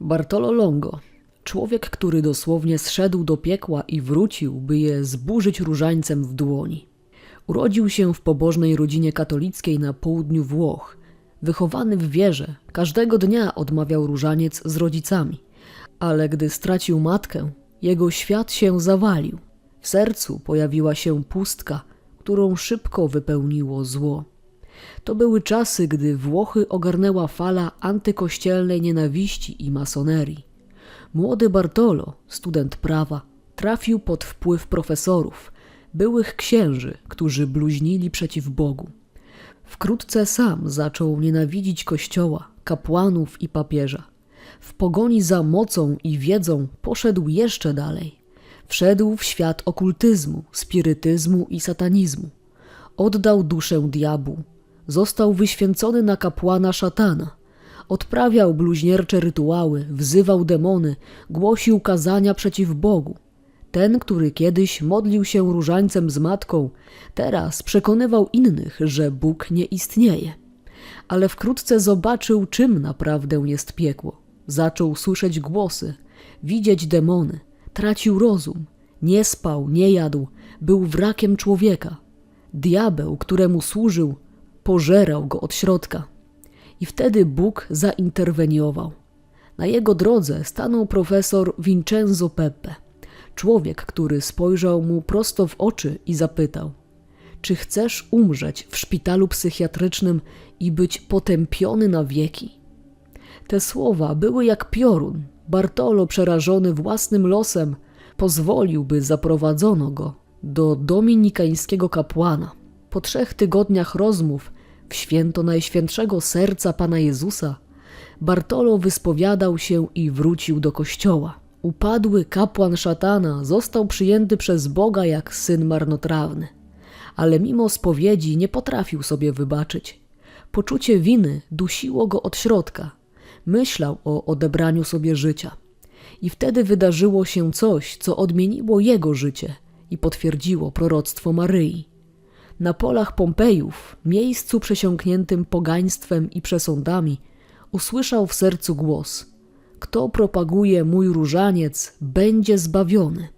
Bartolo Longo, człowiek, który dosłownie zszedł do piekła i wrócił, by je zburzyć różańcem w dłoni. Urodził się w pobożnej rodzinie katolickiej na południu Włoch. Wychowany w wierze, każdego dnia odmawiał różaniec z rodzicami, ale gdy stracił matkę, jego świat się zawalił. W sercu pojawiła się pustka, którą szybko wypełniło zło. To były czasy, gdy Włochy ogarnęła fala antykościelnej nienawiści i masonerii. Młody Bartolo, student prawa, trafił pod wpływ profesorów, byłych księży, którzy bluźnili przeciw Bogu. Wkrótce sam zaczął nienawidzić kościoła, kapłanów i papieża. W pogoni za mocą i wiedzą poszedł jeszcze dalej. Wszedł w świat okultyzmu, spirytyzmu i satanizmu. Oddał duszę diabłu. Został wyświęcony na kapłana szatana. Odprawiał bluźniercze rytuały, wzywał demony, głosił kazania przeciw Bogu. Ten, który kiedyś modlił się różańcem z matką, teraz przekonywał innych, że Bóg nie istnieje. Ale wkrótce zobaczył, czym naprawdę jest piekło. Zaczął słyszeć głosy, widzieć demony, tracił rozum, nie spał, nie jadł, był wrakiem człowieka. Diabeł, któremu służył, pożerał go od środka. I wtedy Bóg zainterweniował. Na jego drodze stanął profesor Vincenzo Pepe, człowiek, który spojrzał mu prosto w oczy i zapytał: Czy chcesz umrzeć w szpitalu psychiatrycznym i być potępiony na wieki? Te słowa były jak piorun. Bartolo, przerażony własnym losem, pozwolił, by zaprowadzono go do dominikańskiego kapłana. Po trzech tygodniach rozmów w święto Najświętszego Serca Pana Jezusa, Bartolo wyspowiadał się i wrócił do kościoła. Upadły kapłan szatana został przyjęty przez Boga jak syn marnotrawny, ale mimo spowiedzi nie potrafił sobie wybaczyć. Poczucie winy dusiło go od środka. Myślał o odebraniu sobie życia. I wtedy wydarzyło się coś, co odmieniło jego życie i potwierdziło proroctwo Maryi. Na polach Pompejów, miejscu przesiąkniętym pogaństwem i przesądami, usłyszał w sercu głos: Kto propaguje mój różaniec, będzie zbawiony.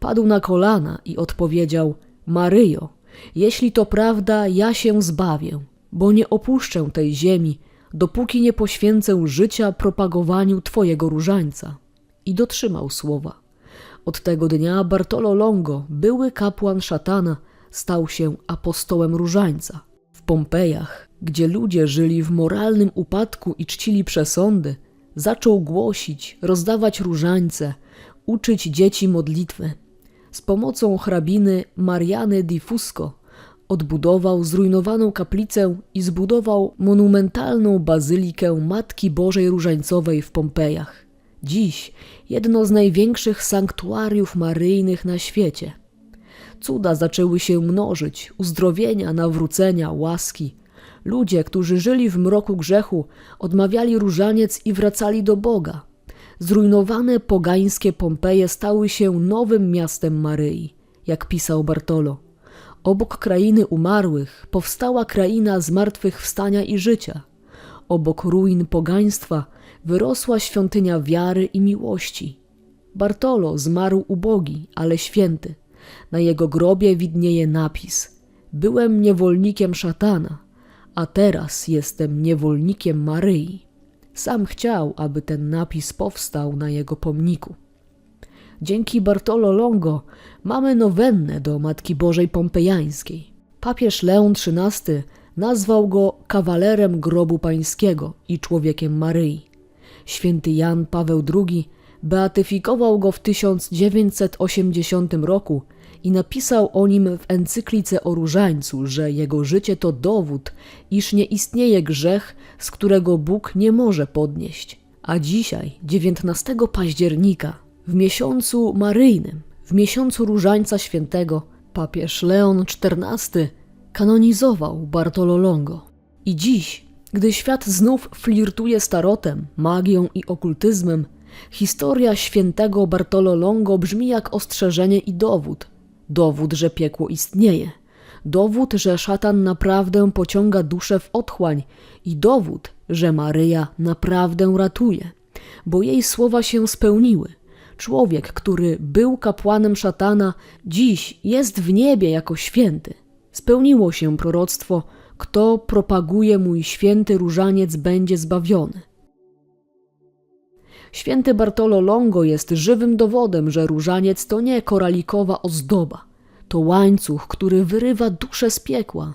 Padł na kolana i odpowiedział: Maryjo, jeśli to prawda, ja się zbawię, bo nie opuszczę tej ziemi, dopóki nie poświęcę życia propagowaniu Twojego różańca. I dotrzymał słowa. Od tego dnia Bartolo Longo, były kapłan szatana, stał się apostołem różańca. W Pompejach, gdzie ludzie żyli w moralnym upadku i czcili przesądy, zaczął głosić, rozdawać różańce, uczyć dzieci modlitwy. Z pomocą hrabiny Mariany di Fusco odbudował zrujnowaną kaplicę i zbudował monumentalną bazylikę Matki Bożej Różańcowej w Pompejach. Dziś jedno z największych sanktuariów maryjnych na świecie. Cuda zaczęły się mnożyć, uzdrowienia, nawrócenia, łaski. Ludzie, którzy żyli w mroku grzechu, odmawiali różaniec i wracali do Boga. Zrujnowane pogańskie Pompeje stały się nowym miastem Maryi, jak pisał Bartolo. Obok krainy umarłych powstała kraina zmartwychwstania i życia. Obok ruin pogaństwa wyrosła świątynia wiary i miłości. Bartolo zmarł ubogi, ale święty. Na jego grobie widnieje napis: Byłem niewolnikiem szatana, a teraz jestem niewolnikiem Maryi. Sam chciał, aby ten napis powstał na jego pomniku. Dzięki Bartolo Longo mamy nowennę do Matki Bożej Pompejańskiej. Papież Leon XIII nazwał go kawalerem grobu pańskiego i człowiekiem Maryi. Święty Jan Paweł II beatyfikował go w 1980 roku i napisał o nim w encyklice o różańcu, że jego życie to dowód, iż nie istnieje grzech, z którego Bóg nie może podnieść. A dzisiaj, 19 października, w miesiącu maryjnym, w miesiącu różańca świętego, papież Leon XIV kanonizował Bartolo Longo. I dziś, gdy świat znów flirtuje z tarotem, magią i okultyzmem, historia świętego Bartolo Longo brzmi jak ostrzeżenie i dowód. Dowód, że piekło istnieje. Dowód, że szatan naprawdę pociąga duszę w otchłań i dowód, że Maryja naprawdę ratuje. bo jej słowa się spełniły. Człowiek, który był kapłanem szatana, dziś jest w niebie jako święty. Spełniło się proroctwo, kto propaguje mój święty różaniec będzie zbawiony. Święty Bartolo Longo jest żywym dowodem, że różaniec to nie koralikowa ozdoba. To łańcuch, który wyrywa duszę z piekła.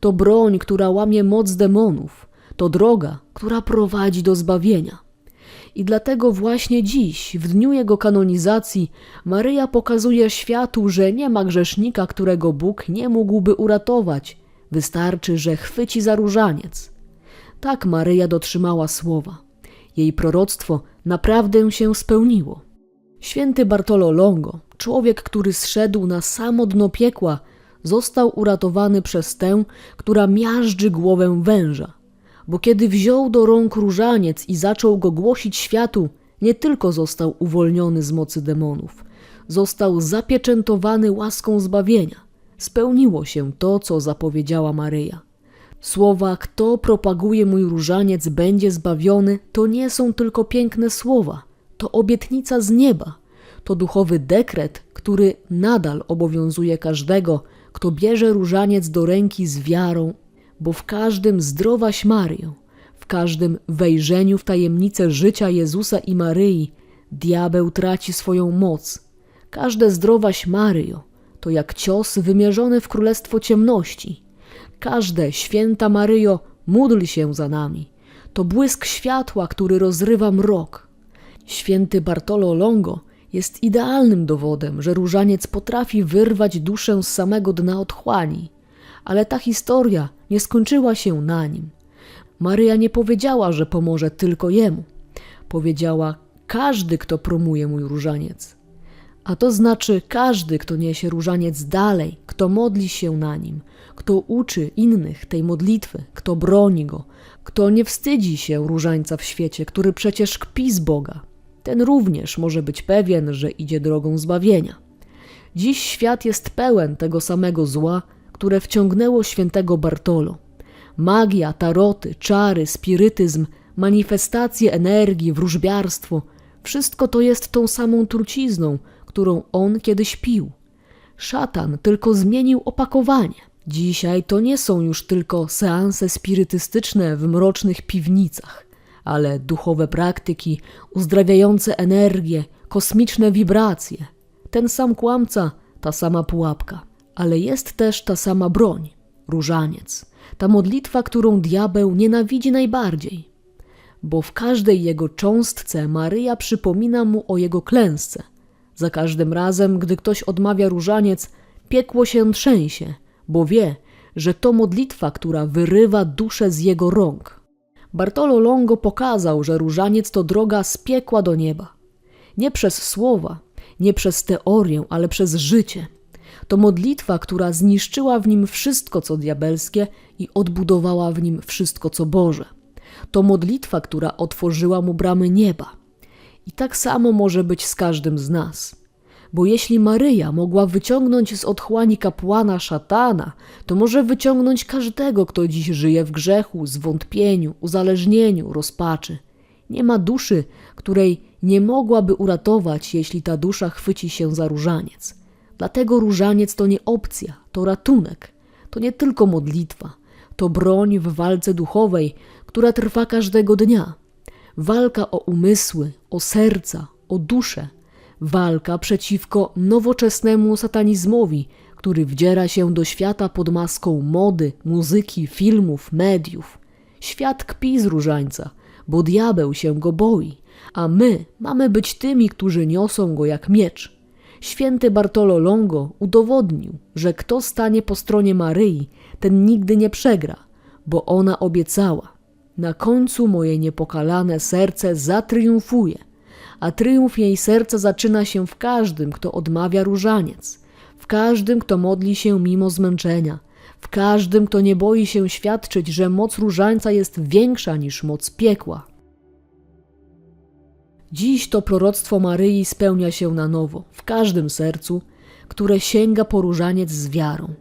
To broń, która łamie moc demonów. To droga, która prowadzi do zbawienia. I dlatego właśnie dziś, w dniu jego kanonizacji, Maryja pokazuje światu, że nie ma grzesznika, którego Bóg nie mógłby uratować. Wystarczy, że chwyci za różaniec. Tak Maryja dotrzymała słowa. Jej proroctwo naprawdę się spełniło. Święty Bartolo Longo, człowiek, który zszedł na samo dno piekła, został uratowany przez tę, która miażdży głowę węża. Bo kiedy wziął do rąk różaniec i zaczął go głosić światu, nie tylko został uwolniony z mocy demonów, został zapieczętowany łaską zbawienia. Spełniło się to, co zapowiedziała Maryja. Słowa, kto propaguje mój różaniec, będzie zbawiony, to nie są tylko piękne słowa, to obietnica z nieba, to duchowy dekret, który nadal obowiązuje każdego, kto bierze różaniec do ręki z wiarą, bo w każdym zdrowaś Maryjo, w każdym wejrzeniu w tajemnicę życia Jezusa i Maryi, diabeł traci swoją moc. Każde zdrowaś Maryjo to jak cios wymierzony w królestwo ciemności. Każde święta Maryjo, módl się za nami. To błysk światła, który rozrywa mrok. Święty Bartolo Longo jest idealnym dowodem, że różaniec potrafi wyrwać duszę z samego dna otchłani. Ale ta historia nie skończyła się na nim. Maryja nie powiedziała, że pomoże tylko jemu. Powiedziała: Każdy, kto promuje mój różaniec. A to znaczy każdy, kto niesie różaniec dalej, kto modli się na nim, kto uczy innych tej modlitwy, kto broni go, kto nie wstydzi się różańca w świecie, który przecież kpi z Boga, ten również może być pewien, że idzie drogą zbawienia. Dziś świat jest pełen tego samego zła, które wciągnęło świętego Bartolo. Magia, taroty, czary, spirytyzm, manifestacje energii, wróżbiarstwo wszystko to jest tą samą trucizną, którą on kiedyś pił. Szatan tylko zmienił opakowanie. Dzisiaj to nie są już tylko seanse spirytystyczne w mrocznych piwnicach, ale duchowe praktyki, uzdrawiające energię, kosmiczne wibracje. Ten sam kłamca, ta sama pułapka, ale jest też ta sama broń różaniec, ta modlitwa, którą diabeł nienawidzi najbardziej. Bo w każdej jego cząstce Maryja przypomina mu o jego klęsce. Za każdym razem, gdy ktoś odmawia różaniec, piekło się trzęsie, bo wie, że to modlitwa, która wyrywa duszę z jego rąk. Bartolo Longo pokazał, że różaniec to droga z piekła do nieba. Nie przez słowa, nie przez teorię, ale przez życie. To modlitwa, która zniszczyła w nim wszystko, co diabelskie i odbudowała w nim wszystko, co Boże. To modlitwa, która otworzyła mu bramy nieba. I tak samo może być z każdym z nas. Bo jeśli Maryja mogła wyciągnąć z otchłani kapłana szatana, to może wyciągnąć każdego, kto dziś żyje w grzechu, zwątpieniu, uzależnieniu, rozpaczy. Nie ma duszy, której nie mogłaby uratować, jeśli ta dusza chwyci się za różaniec. Dlatego różaniec to nie opcja, to ratunek. To nie tylko modlitwa, to broń w walce duchowej, która trwa każdego dnia. Walka o umysły, o serca, o duszę. Walka przeciwko nowoczesnemu satanizmowi, który wdziera się do świata pod maską mody, muzyki, filmów, mediów. Świat kpi z różańca, bo diabeł się go boi, a my mamy być tymi, którzy niosą go jak miecz. Święty Bartolo Longo udowodnił, że kto stanie po stronie Maryi, ten nigdy nie przegra, bo ona obiecała: Na końcu moje niepokalane serce zatriumfuje, a triumf jej serca zaczyna się w każdym, kto odmawia różaniec, w każdym, kto modli się mimo zmęczenia, w każdym, kto nie boi się świadczyć, że moc różańca jest większa niż moc piekła. Dziś to proroctwo Maryi spełnia się na nowo, w każdym sercu, które sięga po różaniec z wiarą.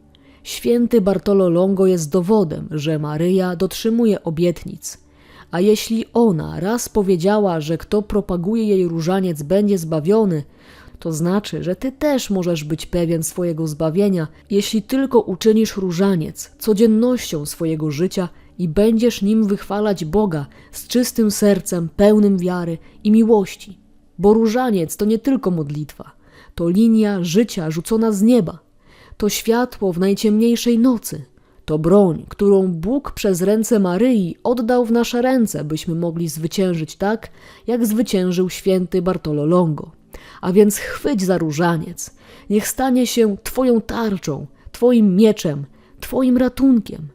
Święty Bartolo Longo jest dowodem, że Maryja dotrzymuje obietnic, A jeśli ona raz powiedziała, że kto propaguje jej różaniec będzie zbawiony, to znaczy, że ty też możesz być pewien swojego zbawienia, jeśli tylko uczynisz różaniec codziennością swojego życia i będziesz nim wychwalać Boga z czystym sercem, pełnym wiary i miłości. Bo różaniec to nie tylko modlitwa, to linia życia rzucona z nieba, to światło w najciemniejszej nocy, to broń, którą Bóg przez ręce Maryi oddał w nasze ręce, byśmy mogli zwyciężyć tak, jak zwyciężył święty Bartolo Longo. A więc chwyć za różaniec, niech stanie się Twoją tarczą, Twoim mieczem, Twoim ratunkiem,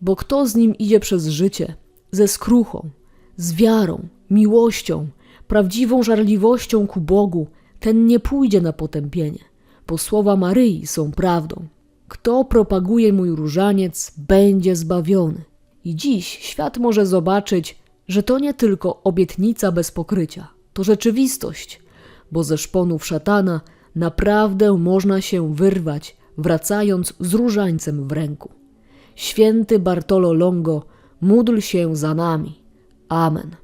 bo kto z nim idzie przez życie, ze skruchą, z wiarą, miłością, prawdziwą żarliwością ku Bogu, ten nie pójdzie na potępienie, bo słowa Maryi są prawdą. Kto propaguje mój różaniec, będzie zbawiony. I dziś świat może zobaczyć, że to nie tylko obietnica bez pokrycia, to rzeczywistość, bo ze szponów szatana naprawdę można się wyrwać, wracając z różańcem w ręku. Święty Bartolo Longo, módl się za nami. Amen.